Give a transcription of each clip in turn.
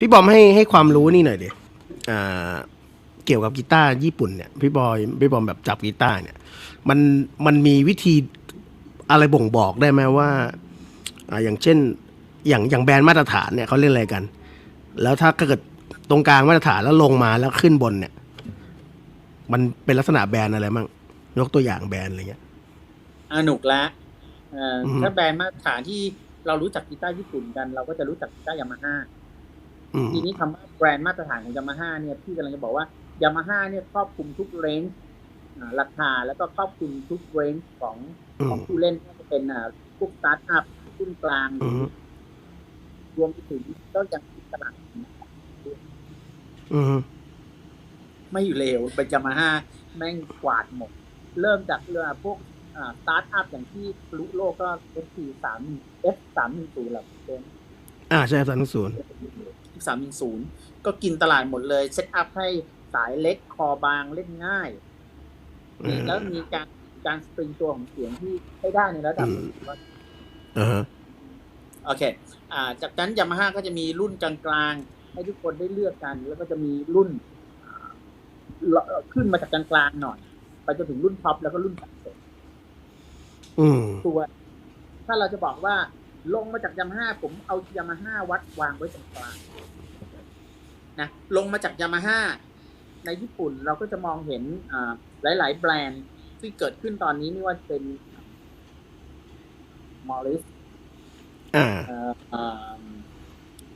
พี่บอมให้ให้ความรู้นี่หน่อยดิอ่าเกี่ยวกับกีตาร์ญี่ปุ่นเนี่ยพี่บอยพี่บอมแบบจับกีตาร์เนี่ย มันมันมีวิธีอะไรบ่งบอกได้ไหมว่าอ่าอย่างเช่น อย่างอย่างแบรนด์มาตรฐานเนี่ยเขาเล่นอะไรกัน แล้วถ้าเกิดตรงกลางมาตรฐานแล้วลงมาแล้วขึ้นบนเนี่ย มันเป็นลักษณะแบรนด์อะไรบ้างยกตัวอย่างแบรนด์อะไรเงี้ยอ่าหนุกละเอ่อออฮึถ้าแบรนด์มาตรฐานที่เรารู้จักกีตาร์ญี่ปุ่นกัน เราก็จะรู้จักกีตาร์ยามาฮ่าอืม ทีนี้คำว่าแบรนด์มาตรฐานของยามาฮ่าเนี่ยพี่กำลังจะบอกว่ายามาฮ่าเนี่ยครอบคลุมทุกเรนจ์อ่าราคาแล้วก็ครอบคลุมทุกเรนจ์ของอืของมผู้เล่นไม่ว่าจะเป็นอ่าพวกสตาร์ทอัพรุ่นกลางอืมรวมไปถึงก็ยังมีตลาดอืมไม่อยู่เลวเป็นยามาฮ่าแม่งกวาดหมด เริ่มจากเรื่องพวกอ่าสตาร์ทอัพอย่างที่ทะลุโลกก็ F 3 3 F 3 1 0แหละเป็นอ่าใช่สามศูนย์สามหนึ่งศูนย์ ก็กินตลาดหมดเลย เซตอัพให้สายเล็กคอบางเล่นง่าย แล้วมีการการสปริงตัวของเสียงที่ให้ได้ในระดับหนึ่งอ่าฮะโอเค อ่า จากนั้นยามาฮ่าก็จะมีรุ่นกลางๆ ให้ทุกคนได้เลือกกัน แล้วก็จะมีรุ่นอ่าขึ้นมาจากกลางๆหน่อย ไปจนถึงรุ่นท็อปแล้วก็รุ่นสามสิบอืมตัวถ้าเราจะบอกว่า ลงมาจากยามาฮ่าผมเอายามาฮ่าวัดวางไว้ตรงกลางนะลงมาจากยามาฮ่าในญี่ปุ่นเราก็จะมองเห็นอ่าหลาย ๆ แบรนด์ที่เกิดขึ้นตอนนี้ไม่ว่าจะเป็นมอริสอ่า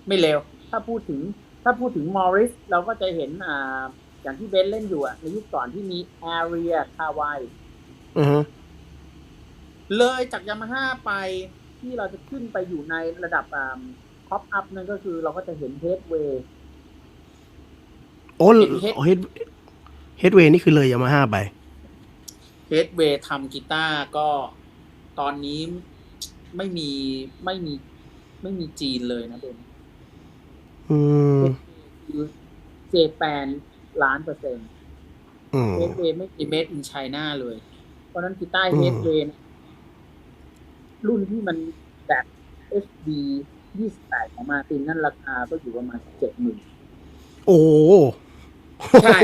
ไม่เร็ว ถ้าพูดถึง ถ้าพูดถึงมอริสเราก็จะเห็นอ่าอย่างที่เบนเล่นอยู่อะในยุคก่อนที่มี a r e a k a w a i อือฮะเลยจากยามาฮ่าไป ที่เราจะขึ้นไปอยู่ในระดับท็อปอัพนั่นก็คือเราก็จะเห็นเฮดเวย์โอ้เฮ็ดเฮดเฮดเวย์นี่คือเลยยามาฮ่าไปเฮดเวย์ทำกีตาร์ก็ตอนนี้ไม่มีไม่มีไม่มีจีนเลยนะเบนอืมคือเจแปนล้านเปอร์เซ็นต์อืมเฮดเวย์ไม่มีเมดอินไชน่าเลย เพราะฉะนั้นกีตาร์อืมเฮดเวย์ รุ่นที่มันแบบ HD 28 ของมาตินนั่นราคาก็อยู่ประมาณเจ็ดหมื่นโอ้ใช่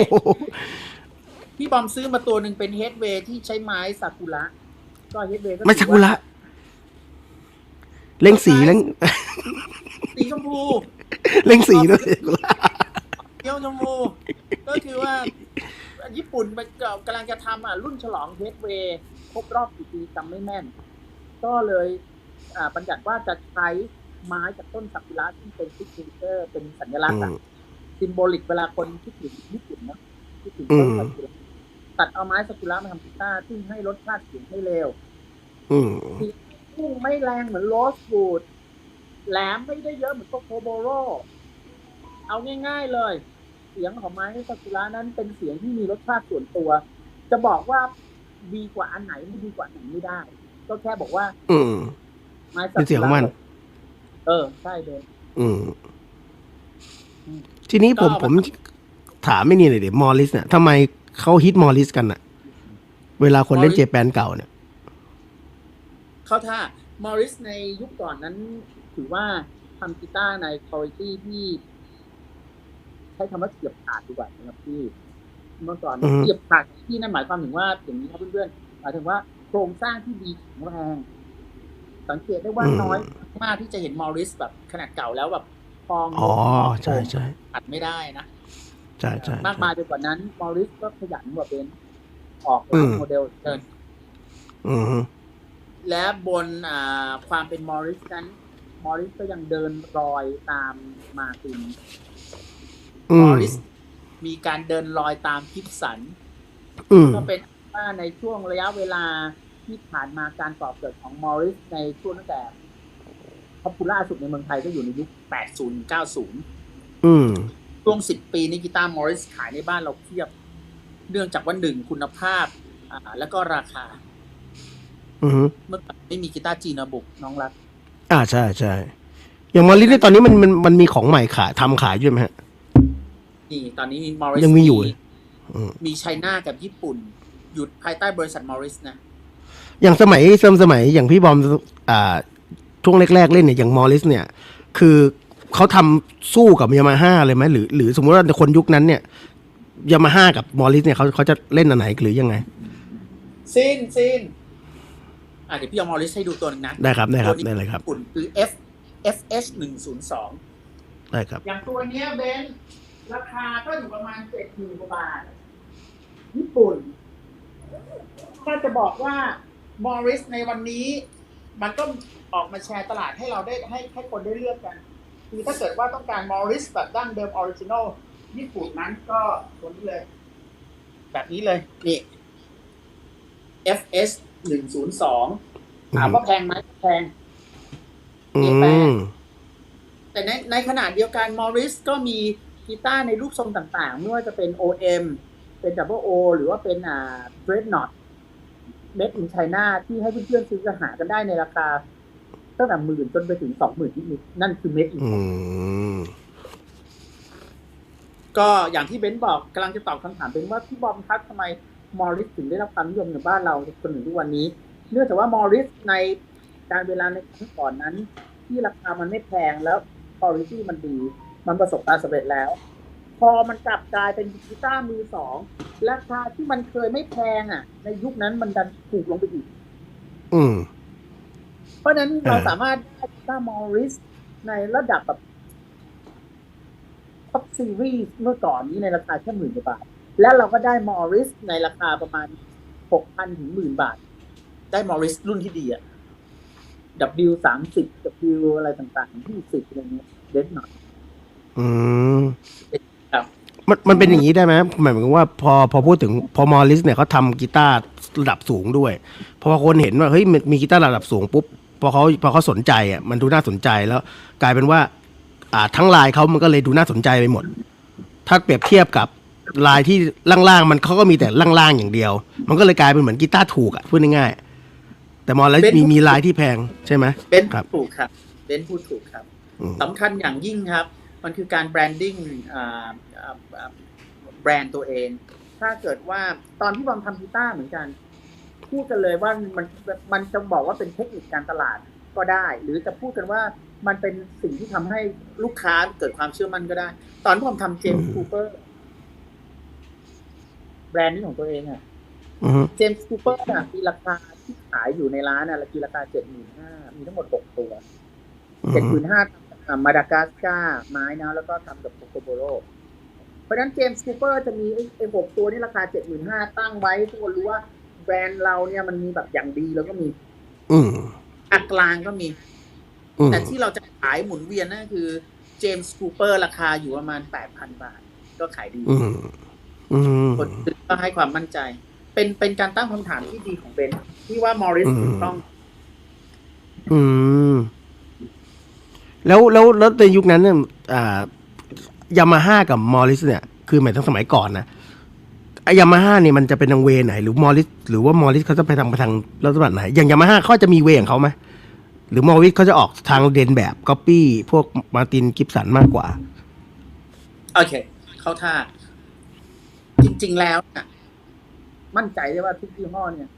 พี่บอมซื้อมาตัวหนึ่งเป็นเฮดเวย์ที่ใช้ไม้ซากุระก็เฮดเวย์ก็ไม่ซากุระเล่งสีเล่งสีชมพูเล่งสีด้วยซากุระเกี้ยวชมพูก็คือว่า ญี่ปุ่นมันกำลังจะทำอะรุ่นฉลองเฮดเวย์ครบรอบกี่ปีจำไม่แม่น ก็เลยอ่าบัญญัติว่าจะใช้ไม้จากต้นซากุระที่เป็นซิกเนเจอร์เป็นสัญลักษณ์อะซิมโบลิกเวลาคนคิดถึงญี่ปุ่นนะคิดถึงต้นซากุระตัดเอาไม้ซากุระมาทำกีตาร์ซึ่งให้รสชาติเสียงไม่เลวอืมพุ่งไม่แรงเหมือนโรสวูดแหลมไม่ได้เยอะเหมือนโกโคโบโรเอาง่าย ๆเลย เสียงของไม้ซากุระนั้นเป็นเสียงที่มีรสชาติส่วนตัว จะบอกว่าดีกว่าอันไหนไม่ดีกว่าอันไหนไม่ได้ ก็แค่บอกว่า อืมไม้ซาเป็นเสีกุยงขอระงมัน เออ ใช่เดนอืม ทีนี้ผมก็ ผมถามไม่นี่เลยเดี๋ยวมอริสเนี่ยทำไมเขาฮิตมอริสกันอะเวลาคนเล่นเจแปนเก่าเนี่ย เข้าท่ามอริสในยุคก่อนนั้น ถือว่าทำกีตาร์ในคุณภาพที่ใช้คำว่าเฉียบขาดดีกว่านะครับพี่เมื่อก่อนอือฮึ เฉียบขาดที่นั่นหมายความถึงว่าอย่างนี้ครับเพื่อนๆหมายถึงว่า โครงสร้างที่ดีแข็งแรง สังเกตได้ว่าน้อยมากที่จะเห็นมอริสแบบขนาดเก่าแล้วแบบพองอ๋อใช่ใช่อัดไม่ได้นะใช่ใช่มากมายไปกว่านั้น มอริสก็ขยันกว่าเป็นออกอืมโมเดลเดินอืมฮึและบนอ่าความเป็นมอริสนั้น มอริสก็ยังเดินรอยตามมาร์ตินอืมมอริสมีการเดินรอยตามกิฟสันอืมก็เป็น ว่าในช่วงระยะเวลาที่ผ่านมาการก่อเกิดของมอริสในช่วงตั้งแต่พอปูล่าสุดในเมืองไทยก็อยู่ในยุค 80 90 อืมช่วง 10 ปีนี้กีตาร์มอริสขายในบ้านเราเทียบ เนื่องจากว่าหนึ่งคุณภาพ อ่า แล้วก็ราคา อืมฮึเมื่อก่อนไม่มีกีตาร์จีนบุกน้องรัก อ่าใช่ใช่อย่างมอริสเนี่ยตอนนี้มันมันมันมีของใหม่ขายทำขายอยู่ไหมฮะนี่ตอนนี้มีมอริสยังมีอยู่เลยอืมมีไชน่ากับญี่ปุ่น อยู่ภายใต้บริษัทมอริสนะ อย่างสมัยเสมสมัยอย่างพี่บอมอ่าช่วงแรก ๆ เล่นเนี่ยอย่างมอริสเนี่ย คือเขาทำสู้กับยามาฮ่าเลยไหมหรือหรือสมมติว่าคนยุคนั้นเนี่ยยามาฮ่ากับมอริสเนี่ยเขาเขาจะเล่นอันไหนหรือยังไงซินซินอะเดี๋ยวพี่เอามอริสให้ดูตัวหนึงนะ ได้ครับ ได้ครับตัวได้นี้เลยครับญี่ปุ่นคือ F FH หนึ่งศูนย์สองได้ครับ อย่างตัวเนี้ยเบนซ์ราคาก็อยู่ประมาณเจ็ดหมื่นกว่าบาท ญี่ปุ่น ถ้าจะบอกว่ามอริสในวันนี้ มันก็ออกมาแชร์ตลาดให้เราได้ให้ให้คนได้เลือกกัน คือถ้าเกิดว่าต้องการมอริสแบบดั้งเดิมออริจินอลญี่ปุ่นนั้นก็ตัวนี้เลย แบบนี้เลย นี่ FS หนึ่งศูนย์สองถามว่าแพงไหมแพงอืมแต่ในในขณะเดียวกันมอริสก็มีกีตาร์ในรูปทรงต่างๆ ไม่ว่าจะเป็น OM เป็น Double O หรือว่าเป็นอ่า Dreadnought Made in China ที่ให้เพื่อนๆซื้อจะหากันได้ในราคาตั้งแต่หมื่นจนไปถึงสองหมื่นนิดๆนั่นคือ Made in อืมก็อย่างที่เบนซ์บอกกำลังจะตอบคำถามเป็นว่าพี่บอมครับทำไมมอริสถึงได้รับความนิยมในบ้านเราจนถึงทุกวันนี้ เนื่องจากว่ามอริสในการเวลาในครั้งก่อนนั้น ที่ราคามันไม่แพงแล้วคุณภาพมันดี มันประสบความสำเร็จแล้ว พอมันกลับกลายเป็นกีตาร์มือสองราคาที่มันเคยไม่แพงอะ ในยุคนั้นมันดันถูกลงไปอีก อืม เพราะฉะนั้นเราอ่าสามารถได้กีตาร์มอริสในระดับแบบท็อปซีรีส์เมื่อก่อนนี้ในราคาแค่หมื่นกว่าบาท แล้วเราก็ได้มอริสในราคาประมาณหกพันถึงหมื่นบาท ได้มอริสรุ่นที่ดีอะ W สามสิบ W อะไรต่างๆที่สิบอะไรเงี้ยเด็ดหน่อย อืมครับ มันมันเป็นอย่างนี้ได้ไหมหมายถึงว่าพอพอพูดถึงพอมอริสเนี่ยเขาทำกีตาร์ระดับสูงด้วยพอคนเห็นว่าเฮ้ยมันมีกีตาร์ระดับสูงปุ๊บพอเขาพอเขาสนใจอะมันดูน่าสนใจแล้ว กลายเป็นว่า อ่าทั้งลายเขามันก็เลยดูน่าสนใจไปหมด ถ้าเปรียบเทียบกับลายที่ล่างๆมันเขาก็มีแต่ล่างๆอย่างเดียว มันก็เลยกลายเป็นเหมือนกีตาร์ถูกอะพูดง่ายๆแต่มอริสเป็นมีมีลายที่แพงใช่ไหมเบนครับถูกครับเบนพูดถูกครับอืมสำคัญอย่างยิ่งครับ มันคือการแบรนดิ้งอ่าอ่าอ่าแบรนด์ตัวเอง ถ้าเกิดว่าตอนที่บอมทำกีตาร์เหมือนกัน พูดกันเลยว่ามันมันจะบอกว่าเป็นเทคนิคการตลาดก็ได้ หรือจะพูดกันว่ามันเป็นสิ่งที่ทำให้ลูกค้าเกิดความเชื่อมั่นก็ได้ ตอนที่ผมทำเจมส์คูเปอร์แบรนด์นี้ของตัวเองอะอืมเจมส์คูเปอร์อะมีราคาที่ขายอยู่ในร้านอะคือราคาเจ็ดหมื่นห้ามีทั้งหมดหกตัวอืเจ็ดหมมื่นห้า มาดากัสการ์ไม้นะแล้วก็ทำกับโคโคโบโรเพราะฉะนั้นเจมส์คูเปอร์จะมีไอ้ไอ้หกตัวนี่ราคาเจ็ดหมื่นห้าตั้งไว้ทุกคนรู้ว่าแบรนด์เราเนี่ยมันมีแบบอย่างดีแล้วก็มี อืมอักลางก็มีอืมแต่ที่เราจะขายหมุนเวียนนั่นคือเจมส์คูเปอร์ราคาอยู่ประมาณแปดพันบาท ก็ขายดีอืมอืมคนซื้อก็ให้ความมั่นใจ เป็นเป็นการตั้งคำถามที่ดีของเบนซ์ที่ว่ามอริสอืมถูกต้อง อืม แล้วแล้วแล้วในยุคนั้นเนี่ยอ่ายามาฮ่ากับมอริสเนี่ย คือหมายถึงสมัยก่อนนะยามาฮ่าเนี่ยมันจะเป็นทางเวไหน หรือมอริสหรือว่ามอริสเขาจะไปทางไปทางลักษณะไหน อย่างยามาฮ่าเขาจะมีเวของเขาไหมหรือมอริสเขาจะออกทางเดนแบบก๊อปปี้พวกมาร์ตินกิฟสันมากกว่า โอเค เข้าท่า จริง ๆ แล้วน่ะมั่นใจได้ว่าทุกยี่ห้อเนี่ย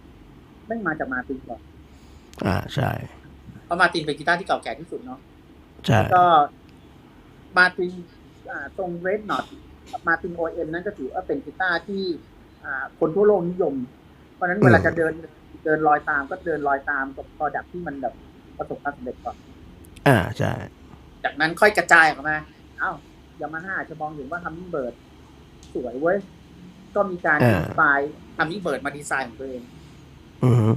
ไม่งมาจากมาร์ตินก่อนอ่าใช่เพราะมาร์ตินเป็นกีตาร์ที่เก่าแก่ที่สุดเนาะ ใช่ก็มาร์ตินอ่าตรงเรดนอตมาร์ตินโอเอ็มนั่นก็ถือว่าเป็นกีตาร์ที่อ่าคนทั่วโลกนิยม เพราะฉะนั้นเวลาจะเดินเดินรอยตามก็เดินรอยตามกับพอดักที่มันแบบประสบความสำเร็จก่อน อ่าใช่ จากนั้นค่อยกระจายออกมา เอ้ายามาฮ่าจะมองเห็นว่าฮัมมิงเบิร์ดสวยเว้ย ก็มีการอ่าอินสปายฮัมมิงเบิร์ดมาดีไซน์ของตัวเอง อืม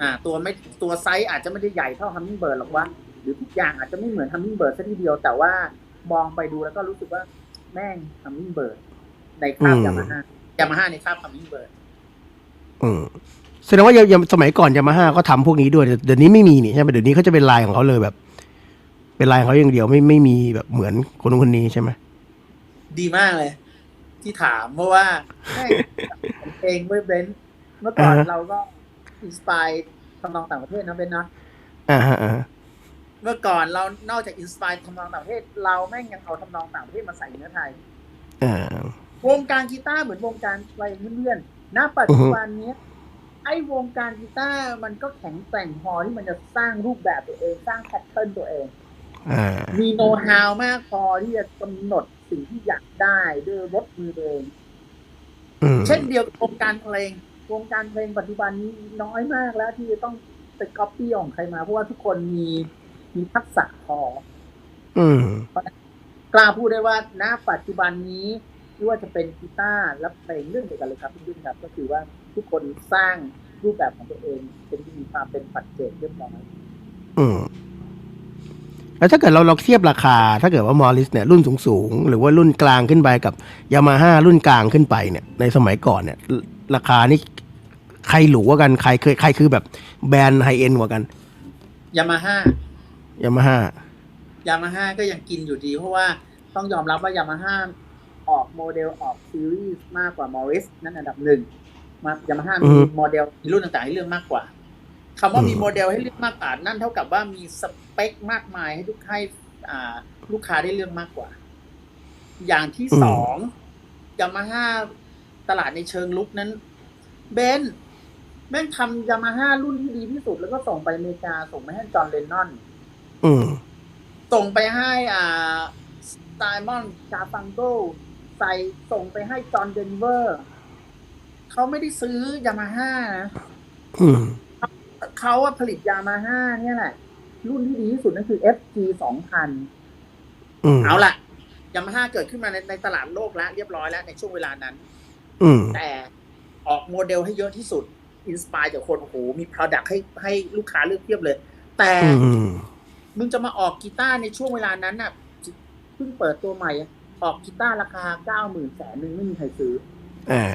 อ่า ตัวไม่ตัวไซส์อาจจะไม่ได้ใหญ่เท่าฮัมมิงเบิร์ดหรอกวะห รือทุกอย่างอาจจะไม่เหมือนฮัมมิงเบิร์ดซะทีเดียว แต่ว่ามองไปดูแล้วก็รู้สึกว่าแม่งฮัมมิงเบิร์ดในคราบยามาฮ่ายามาฮ่าในคราบฮัมมิงเบิร์ดอืมแสดงว่ายาสมัยก่อนยามาฮ่าก็ทำพวกนี้ด้วยเดี๋ยวนี้ไม่มีนี่ใช่ไหมเดี๋ยวนี้เขาจะเป็นลายของเขาเลยแบบ เป็นลายของเขาอย่างเดียวไม่ไม่มีแบบเหมือนคนนู้นคนนี้ใช่ไหมดีมากเลย ที่ถามเพราะว่าแม่งผมเองเว้ยเบนซ์เมื่อก่อนเราก็อินสปายทำนองต่างประเทศนะเบนซ์นะอ่าฮะอ่าฮะ เมื่อก่อนเรานอกจากอินสปายทำนองต่างประเทศ เราแม่งยังเอาทำนองต่างประเทศมาใส่เนื้อไทยอ่าวงการกีตาร์เหมือนวงการอะไรเพื่อนๆณปัจจุบันเนี้ยไอ้วงการกีตาร์มันก็แข็งแกร่งพอที่มันจะสร้างรูปแบบตัวเองสร้างแพทเทิร์นตัวเองอ่ามีโน้ตฮาวมากพอที่จะกำหนดสิ่งที่อยากได้ด้วยรถมือเองอืมเช่นเดียวกับวงการเพลงวงการเพลงปัจจุบันนี้น้อยมากแล้วที่จะต้องไปก๊อปปี้ของใครมา เพราะว่าทุกคนมี มีทักษะพอ อืมกล้าพูดได้ว่าณปัจจุบันนี้ไม่ว่าจะเป็นกีตาร์และเพลงเรื่องเดียวกันเลยครับพี่ดุนครับ ก็คือว่าทุกคนสร้างรูปแบบของตัวเอง เป็นมีความเป็นปัจเจกเรียบร้อยอืมแล้วถ้าเกิดเราเราเทียบราคา ถ้าเกิดว่ามอริสเนี่ยรุ่นสูงๆ หรือว่ารุ่นกลางขึ้นไปกับยามาฮ่ารุ่นกลางขึ้นไปเนี่ย ในสมัยก่อนเนี่ย ราคานี่ใครหรูกว่ากันใครเคยใครคือแบบแบรนด์ไฮเอ็นกว่ากันยามาฮ่า ยามาฮ่ายามาฮ่าก็ยังกินอยู่ดี เพราะว่าต้องยอมรับว่ายามาฮ่าออกโมเดลออกซีรีส์มากกว่ามอริสนั่นอันดับหนึ่งมายามาฮ่ามีโมเดลมีรุ่นต่างๆให้เลือกมากกว่าคำว่ามีโมเดลให้เลือกมากกว่านั่นเท่ากับว่ามีสเปคมากมายให้ทุกให้อ่าลูกค้าได้เลือกมากกว่า อย่างที่สองยามาฮ่าตลาดในเชิงลุกนั้นเบนซ์แม่งทำยามาฮ่ารุ่นที่ดีที่สุดแล้วก็ส่งไปอเมริกาส่งไปให้จอห์นเลนนอน อืมส่งไปให้อ่าสไตมอนกาฟังโกใส่ส่งไปให้จอห์นเดนเวอร์เขาไม่ได้ซื้อยามาฮ่านะอืมเขาอะผลิตยามาฮ่าเนี่ยแหละ รุ่นที่ดีที่สุดนั่นคือ FG 2000อืมเอาละยามาฮ่าเกิดขึ้นมาในในตลาดโลกแล้วเรียบร้อยแล้วในช่วงเวลานั้น อืมแต่ออกโมเดลให้เยอะที่สุด อินสปายจากคนโอ้โหมี Product ให้ให้ลูกค้าเลือกเทียบเลย แต่อืม มึงจะมาออกกีตาร์ในช่วงเวลานั้นน่ะเพิ่งเปิดตัวใหม่ ออกกีตาร์ราคาเก้าหมื่นแสนหนึ่งไม่มีใครซื้ออ่า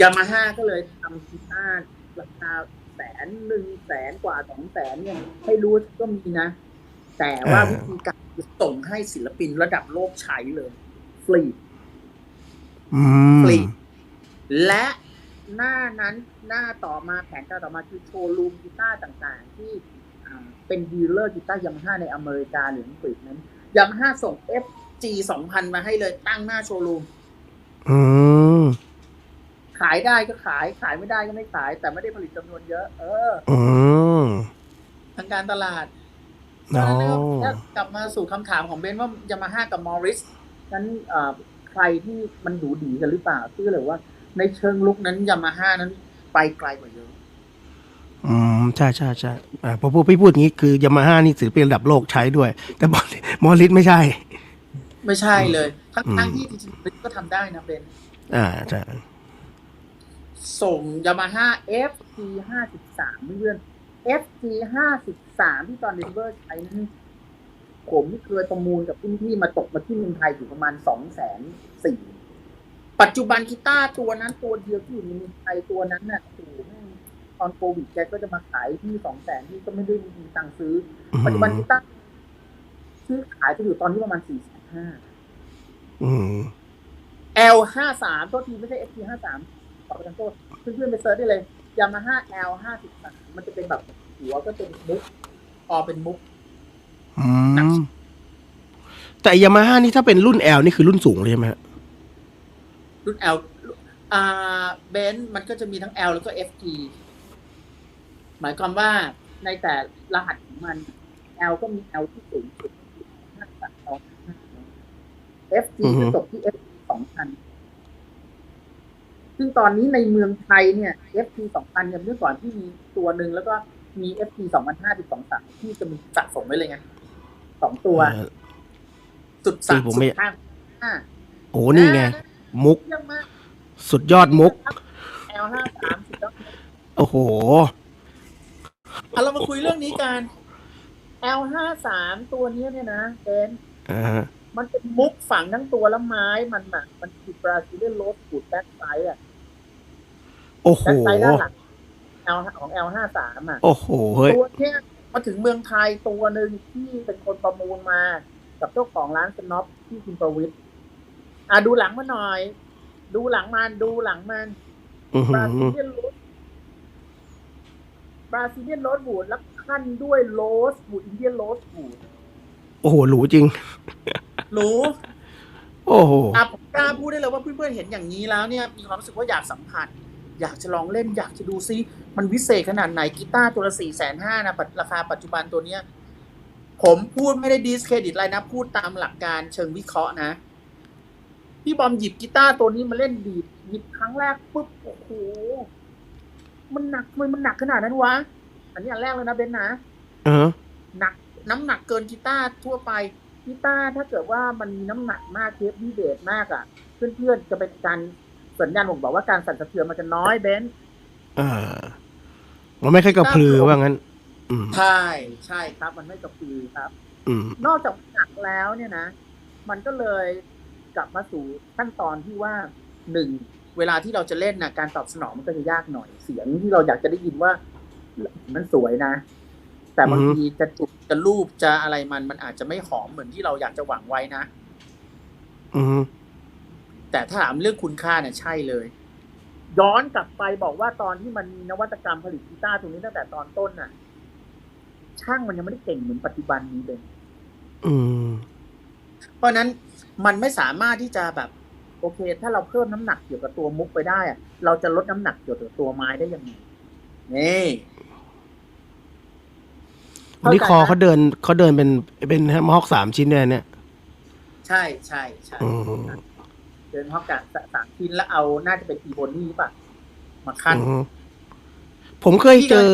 ยามาฮ่าก็เลยทำกีตาร์ราคาแสนหนึ่งแสนกว่าสองแสนเนี่ยให้รู้ก็มีนะ แต่ว่าอ่าวิธีการส่งให้ศิลปินระดับโลกใช้เลย ฟรีอืมฟรี และหน้านั้นหน้าต่อมาแผนการต่อมาคือโชว์รูมกีตาร์ต่างๆ ที่อ่า เป็นดีลเลอร์กีตาร์ยามาฮ่าในอเมริกาหรืออังกฤษนั้นยามาฮ่าส่ง FG 2000มาให้เลยตั้งหน้าโชว์รูมอืมขายได้ก็ขาย ขายไม่ได้ก็ไม่ขาย แต่ไม่ได้ผลิตจำนวนเยอะ เอออืมทางการตลาดอ๋อแล้วกลับมาสู่คำถามของเบนว่ายามาฮ่ากับมอริสนั้นเอ่อใครที่มันดูดีกันหรือเปล่าชื่อเลยว่า ในเชิงลุกนั้นยามาฮ่านั้นไปไกลกว่าเยอะ อืมใช่ใช่ใช่อ่าพอพูดพี่พูดอย่างนี้คือยามาฮ่านี่ศิลปินระดับโลกใช้ด้วย แต่มอริมอริสไม่ใช่ ไม่ใช่เลยทั้งอืมทั้งที่จริงๆมันก็ทำได้นะเบนอ่าใช่ส่งยามาฮ่า FG ห้าสิบสามเพื่อน FG ห้าสิบสามที่ตอนเดนเวอร์ใช้นั้นผมนี่เคยประมูลกับรุ่นพี่มาตกมาที่เมืองไทยอยู่ประมาณสองแสนสี่ปัจจุบันกีตาร์ตัวนั้นตัวเดียวที่อยู่ในเมืองไทยตัวนั้นน่ะโอ้โหแม่ง ตอนโควิดแกก็จะมาขายที่สองแสนที่ก็ไม่ได้มีตังค์ซื้อ ปัจจุบันกีตาร์ซื้อขายจะอยู่ตอนที่ประมาณสี่แสนห้าอืม L ห้าสามตัวทีไม่ใช่ FT ห้าสามต่อไปกันโทษเพื่อนๆไปเซิร์ชได้เลยยามาฮ่า L ห้าสิบสามมันจะเป็นแบบหัวก็เป็นมุกออเป็นมุกอืมแต่ยามาฮ่านี่ถ้าเป็นรุ่น L นี่คือรุ่นสูงเลยใช่ไหมฮะรุ่น L อ่าเบนซ์มันก็จะมีทั้ง L แล้วก็ FT หมายความว่าในแต่รหัสของมัน L ก็มี L ที่สูงสุดห้าสามสองห้า FT อือฮึจะจบที่ FT สองพันซึ่งตอนนี้ในเมืองไทยเนี่ย FT สองพันเนี่ยเมื่อก่อนที่มีตัวหนึ่งแล้วก็มี FT สองพันห้าสิบสองสามที่จะมีสะสมไว้เลยไงสองตัวเออสุดสัที่กผมสุไม่ดข้างห้าโอ้นี่ไง มุกเยี่ยมมากสุดยอดมุก L ห้าสามสุดยอดโอ้โหเอาเรามาคุยเรื่องนี้กัน L ห้าสามตัวเนี้ยเนี่ยนะเป็นอ่ามันเป็นมุกฝังทั้งตัวและไม้มันหนักมันคือบราซิเลียนโรสกูดแบ็คไซด์อะโอ้โหแบ็คไซด์ด้านหลัง L ของ L ห้าสามอะโอ้โหเฮ้ยตัวเนี้ยมาถึงเมืองไทยตัวหนึ่งที่เป็นคนประมูลมา กับเจ้าของร้านสน็อปที่คุณประวิทย์อะดูหลังมาหน่อย ดูหลังมันดูหลังมันอื้อบหืราอซิเลียนโรส บราซิเลียนโรสบูดแล้วขั้นด้วยโรสบูดอินเดียนโรสบูดโอ้โหหรูจริงรู้โอ้โหอะผมกล้าพูดได้เลยว่าเพื่อนๆเห็นอย่างนี้แล้วเนี่ยมีความรู้สึกว่าอยากสัมผัส อยากจะลองเล่นอยากจะดูซิ มันวิเศษขนาดไหนกีตาร์ตัวละสี่แสนห้านะปัจราคาปัจจุบันตัวเนี้ย ผมพูดไม่ได้ดิสเครดิตอะไรนะ พูดตามหลักการเชิงวิเคราะห์นะ พี่บอมหยิบกีตาร์ตัวนี้มาเล่นดีดหยิบครั้งแรกปุ๊บโอ้โห มันหนักทำไมมันหนักขนาดนั้นวะ อันนี้อันแรกเลยนะเบนนะเออหนักน้ำหนักเกินกีตาร์ทั่วไปกีตาร์ถ้าเกิดว่ามันมีน้ำหนักมากเทปดีเบตมากอะ่ะ เพื่อนๆจะเป็นการสัญญาณบ่งบอกว่าการสั่นสะเทือนมันจะน้อยเบนเออมันไม่ค่อยกระพือว่างั้นอืมใช่ใช่ครับ มันไม่กระพือครับอืมนอกจากหนักแล้วเนี่ยนะ มันก็เลยกลับมาสู่ขั้นตอนที่ว่าหนึ่ง เวลาที่เราจะเล่นนะการตอบสนองมันก็จะยากหน่อยเสียงที่เราอยากจะได้ยินว่า มันสวยนะ แต่บางทีจะจุดจะรูปจะอะไรมันมันอาจจะไม่หอมเหมือนที่เราอยากจะหวังไว้นะอืมแต่ถ้าถามเรื่องคุณค่าเนี่ยใช่เลย ย้อนกลับไปบอกว่าตอนที่มันมีนวัตกรรมผลิตกีตาร์ตรงนี้ตั้งแต่ตอนต้นน่ะ ช่างมันยังไม่ได้เก่งเหมือนปัจจุบันนี้เลยอืมเพราะฉะนั้นมันไม่สามารถที่จะแบบ โอเค ถ้าเราเพิ่มน้ำหนักเกี่ยวกับตัวมุกไปได้อะเราจะลดน้ำหนักเกี่ยวกับตัวไม้ได้ยังไงนี่วันนี้คอเขาเดินเขาเดินเป็นเป็นมอกสามชิ้นเนี่ยเนี่ย ใช่ใช่ใช่อืมเดินเขากะสามชิ้นแล้วเอาน่าจะเป็นอีโบนี่ป่ะ มาขั้นอืมผมเคยเจอ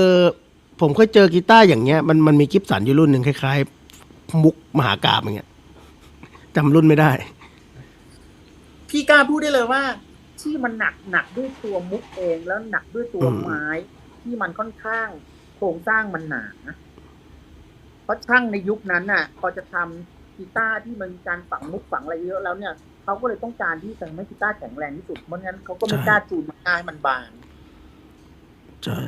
ผมเคยเจอกีตาร์อย่างเงี้ย มันมันมีกิฟสันอยู่รุ่นหนึ่งคล้าย ๆ มุกมหากราบอย่างเงี้ยจำรุ่นไม่ได้ พี่กล้าพูดได้เลยว่า ที่มันหนักหนักด้วยตัวมุกเองแล้วหนักด้วยตัวอืมไม้ ที่มันค่อนข้างโครงสร้างมันหนาเพราะช่างในยุคนั้นน่ะ พอจะทำกีตาร์ที่มันมีการฝังมุกฝังอะไรเยอะแล้วเนี่ยเขาก็เลยต้องการที่จะทำให้กีตาร์แข็งแรงที่สุดเพราะงั้นเขาก็ไม่กล้าจูนมันง่ายมันบางใช่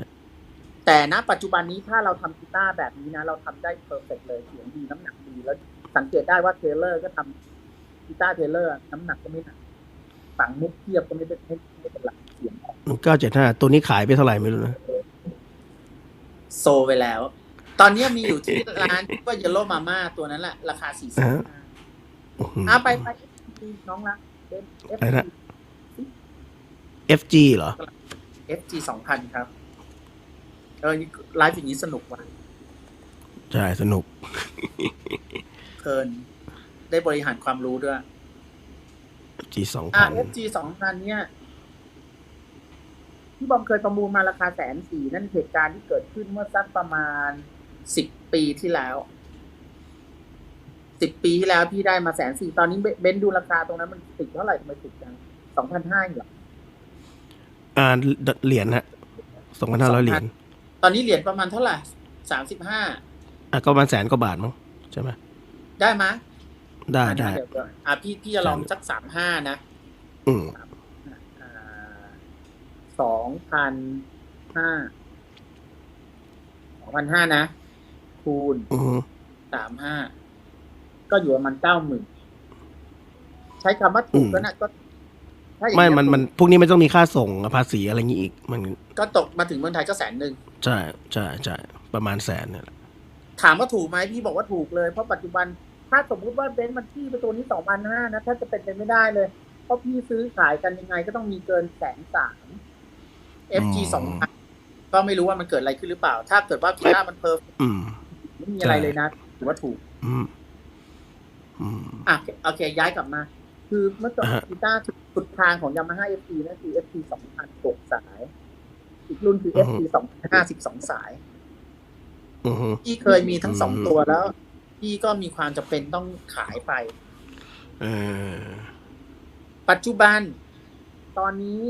แต่ณปัจจุบันนี้ถ้าเราทำกีตาร์แบบนี้นะ เราทำได้เพอร์เฟกเลยเสียงดีน้ำหนักดีแล้วสังเกตได้ว่าเทเลอร์ก็ทำกีตาร์เทเลอร์ น้ำหนักก็ไม่หนัก ฝังมุกเทียบก็ไม่ได้ไม่ไม่เป็นหลักเสียงออกเก้าเจ็ดห้าตัวนี้ขายไปเท่าไหร่ไม่รู้นะ โซไปแล้ว ตอนนี้มีอยู่ที่ร้านก็เยลโล่มาม่าตัวนั้นแหละราคาสี่สิบอ่าอื้อหืออะไปไปน้องรักเป็นอะไรนะ FG เหรอ FG สองพันครับ เออนี่ไลฟ์อย่างนี้สนุกว่ะ ใช่ สนุกเพลินได้บริหารความรู้ด้วย FG สองอะพัน FG สองพันเนี่ยพี่บอมเคยประมูลมาราคาแสนสี่นั่นเหตุการณ์ที่เกิดขึ้นเมื่อสักประมาณสิบปีที่แล้วสิบปีที่แล้วพี่ได้มาแสนสี่ตอนนี้เบเบนซ์ดูราคาตรงนั้นมันติดเท่าไหร่ทำไมติดจังสองพันห้าเหรออ่าเหรียญฮะสองพันห้าร้อยเหรียญตอนนี้เหรียญประมาณเท่าไหร่สามสิบห้าอะก็ประมาณแสนกว่าบาทมั้งใช่ไหมได้ไหมย ได้ได้เยวก่อนอะพี่พี่จะลองสักสามห้านะอืมสองพันห้าสองพันห้านะ คูณอืมสามห้าก็อยู่ประมาณเก้าหมื่นใช้คำว่าถูกก็นะก็ถ้าอย่างไม่เงี้ยมัน มัน พวกนี้ไม่ต้องมีค่าส่งภาษีอะไรอย่างงี้อีก มัน ก็ตกมาถึงเมืองไทยก็แสนหนึ่ง ใช่ ใช่ ใช่ ประมาณแสนเนี่ยแหละถามว่าถูกไหมพี่บอกว่าถูกเลย เพราะปัจจุบัน ถ้าสมมุติว่าเบนซ์มันที่ไปตัวนี้สองพันห้านะ ถ้าจะเป็นไปไม่ได้เลย เพราะพี่ซื้อขายกันยังไงก็ต้องมีเกินแสนสาม FG สองพันก็ไม่รู้ว่ามันเกิดอะไรขึ้นหรือเปล่า ถ้าเกิดว่ากีตาร์มันเพอร์อืมไม่มีอะไรเลยนะถือว่าถูกอืมอืมอะโอเค ย้ายกลับมา คือเมื่อก่อนอ่าฮะกีตาร์สุดทางของ Yamaha FT นั่นคือ FT สองพันหกสาย อีกรุ่นคือ FT สองพันห้าสิบสองสายอืมพี่เคยมีทั้งสองอืมตัวแล้ว พี่ก็มีความจำเป็นต้องขายไปเออปัจจุบัน ตอนนี้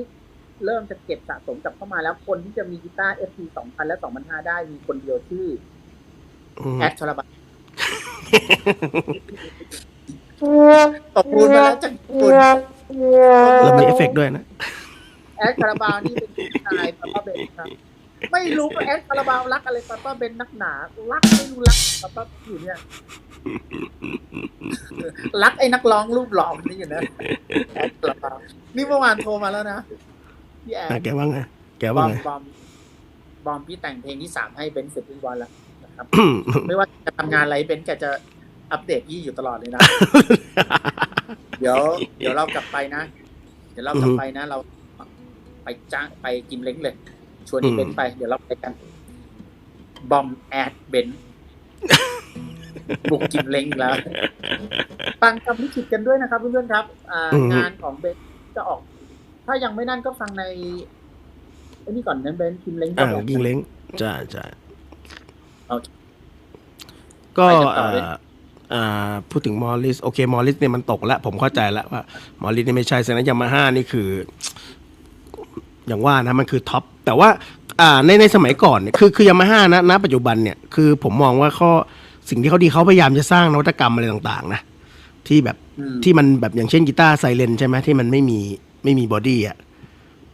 เริ่มจะเก็บสะสมกลับเข้ามาแล้วคนที่จะมีกีตาร์ FT สองพันและสองพันห้าได้มีคนเดียวชื่ออืมแอดคาราบาตบมือมาแล้วจากญี่ปุ่นแล้วมีเอฟเฟกต์ด้วยนะ แอดคาราบาวนี่เป็นพี่ชายป้าป้าเบนครับ ไม่รู้ว่าแอดคาราบาวรักอะไรป้าป้าเบนนักหนา รักไม่รู้รักป้าป้าอยู่เนี่ย รักไอ้นักร้องรูปหล่อคนนี้อยู่นะแอดคาราบาวนี่เมื่อวานโทรมาแล้วนะพี่แออะดแกว่าไงแกบว่าอมไงบอมบอมพี่แต่งเพลงที่สามให้เบนเสร็จเรียบร้อยแล้วนะครับ ไม่ว่าจะทำงานอะไรเบนแกจะอัปเดตยี่อยู่ตลอดเลยนะ เดี๋ยว เดี๋ยวเรากลับไปนะ เดี๋ยวเรากลับไปนะ เราไปจ้างไปกินเล้งเลย ชวนอีเบนซ์ไป เดี๋ยวเราไปกัน บอมแอดเบนซ์บุกกินเล้งอีกแล้วฟังคำลิขิตกันด้วยนะครับเพื่อนๆครับอ่าอืมงานของเบนจะออก ถ้ายังไม่นั่นก็ฟังในไอ้นี่ก่อนนั้นเบนกินเล้งก็อ่าบอกยิงเล้งใช่ใช่โอเคก็ไปกันต่อเลยอ่าอ่าพูดถึงมอริสโอเคมอริสเนี่ยมันตกแล้ว ผมเข้าใจแล้วว่ามอริสเนี่ยไม่ใช่เซนะยามาฮ่านี่คือ อย่างว่านะมันคือท็อปแต่ว่าอ่าในในสมัยก่อนเนี่ยคือคือยามาฮ่านะณปัจจุบันเนี่ยคือผมมองว่าข้อสิ่งที่เขาดีเขาพยายามจะสร้างนวัตกรรมอะไรต่างๆ นะ ที่แบบอืมที่ที่มันแบบอย่างเช่นกีตาร์ไซเลนใช่ไหมที่มันไม่มีไม่มีบอดี้อะ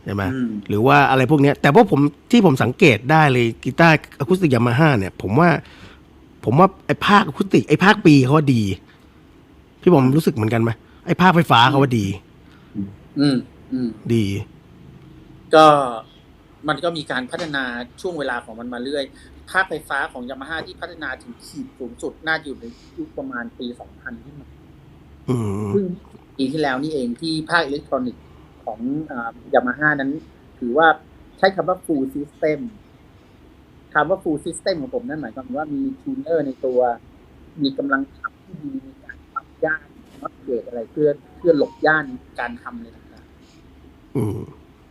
ใช่ไหมอืมหรือว่าอะไรพวกเนี้ยแต่ว่าผมที่ผมสังเกตได้เลยกีตาร์อะคูสติกยามาฮ่าเนี่ย ผมว่า ผมว่าไอ้ภาคอะคูสติกไอ้ภาคปีเขาว่าดีพี่ผมรู้สึกเหมือนกันไหมไอ้ภาคไฟฟ้าเขาว่าดี อืมอืมดี ก็มันก็มีการพัฒนาช่วงเวลาของมันมาเรื่อย ภาคไฟฟ้าของยามาฮ่าที่พัฒนาถึงขีดสูงสุดน่าจะอยู่ในยุคประมาณปี 2000ที่มาอืมเพิ่งปีที่แล้วนี่เองที่ภาคอิเล็กทรอนิกส์ของยามาฮ่านั้น ถือว่าใช้คำว่า full system คำว่า full system ของผมนั่นหมายความว่ามีทูนเนอร์ในตัว มีกำลังขับที่ดีมีการปรับย่านมัดเกตอะไรเพื่อเพื่อหลบย่านการทำเลยต่างๆอืม